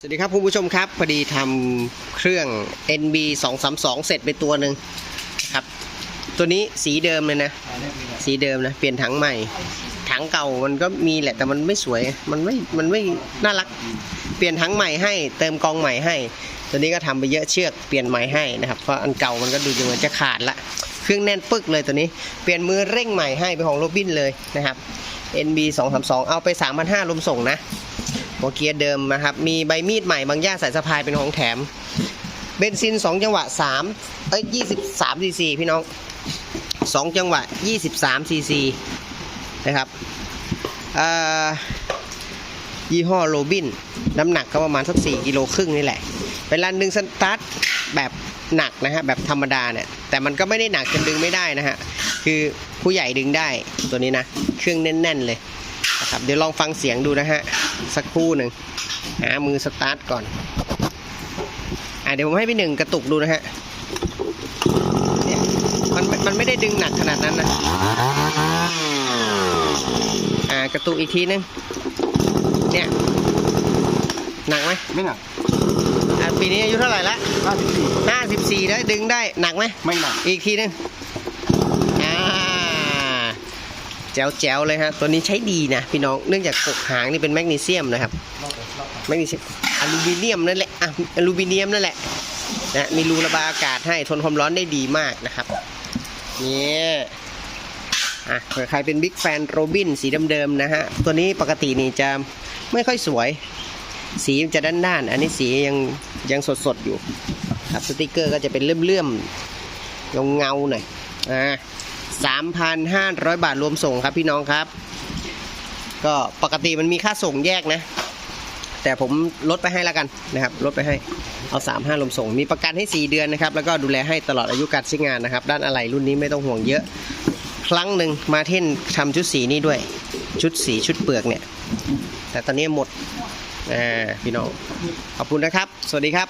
สวัสดีครับคุณผู้ชมครับพอดีทำเครื่อง NB 2 3 2เสร็จไปตัวหนึ่งครับ ตัวนี้สีเดิมเลยนะ สีเดิมนะ เปลี่ยนถังใหม่ ถังเก่ามันก็มีแหละแต่มันไม่สวย มันไม่ มันไม่น่ารัก เปลี่ยนถังใหม่ให้ เติมกองใหม่ให้ ตัวนี้ก็ทำไปเยอะเชือกเปลี่ยนใหม่ให้นะครับ เพราะอันเก่ามันก็ดูเหมือนจะขาดละ เครื่องแน่นปึกเลยตัวนี้ เปลี่ยนมือเร่งใหม่ให้เป็นของโรบินเลยนะครับ NB 2 3 2เอาไป3,500รวมส่งนะ หัวเกียร์เดิมนะครับ มีใบมีดใหม่บางย่าสายสะพายเป็นของแถม เบนซิน 2 จังหวะ 3 เอ้ย23ซีซีพี่น้อง 2 จังหวะ 23ซีซีนะครับอ่อยี่ห้อโรบิน น้ำหนักก็ประมาณสัก4กิโลครึ่งนี่แหละ เวลาดึงสตาร์ทแบบหนักนะฮะแบบธรรมดาเนี่ยแต่มันก็ไม่ได้หนักจนดึงไม่ได้นะฮะ คือผู้ใหญ่ดึงได้ตัวนี้นะ เครื่องแน่น ๆ เลย นะครับเดี๋ยวลองฟังเสียงดูนะฮะ สักครู่หนึ่งหามือสตาร์ทก่อน อะเดี๋ยวผมให้พี่หนึ่งกระตุกดูนะฮะเนี่ยมันมันไม่ได้ดึงหนักขนาดนั้นนะ อ่ากระตุกอีกทีนึง เนี่ยหนักไหมไม่หนักอะปีนี้อายุเท่าไหร่ละห้าสิบสี่ห้าสิบสี่แล้วดึงได้หนักไหมไม่หนักอีกทีนึงอ่า แจ๋วแจ๋วๆเลยฮะ ตัวนี้ใช้ดีนะพี่น้อง เนื่องจากกกหางนี่เป็นแมกนีเซียมนะครับ แมกนีเซียมอลูมิเนียมนั่นแหละอะอลูมิเนียมนั่นแหละนะมีรูระบายอากาศให้ทนความร้อนได้ดีมากนะครับเนี่ยอะใครเป็นบิ๊กแฟนโรบินสีเดิมๆนะฮะ ตัวนี้ปกตินี่จะไม่ค่อยสวย สีจะด้านๆ อันนี้สียังยังสดๆอยู่ ครับสติกเกอร์ก็จะเป็นเลื่อมๆเงเงาๆหน่อยอ่า สามพันห้าร้อยบาทรวมส่งครับพี่น้องครับ ก็ปกติมันมีค่าส่งแยกนะ แต่ผมลดไปให้แล้วกันนะครับลดไปให้เอาสามห้ารวมส่ง มีประกันให้ 4 เดือนนะครับ แล้วก็ดูแลให้ตลอดอายุการใช้งานนะครับ ด้านอะไหล่รุ่นนี้ไม่ต้องห่วงเยอะ ครั้งหนึ่งมาเท่นทำชุดสีนี้ด้วย ชุดสีชุดเปลือกเนี่ย แต่ตอนนี้หมดอ่าพี่น้องขอบคุณนะครับ สวัสดีครับ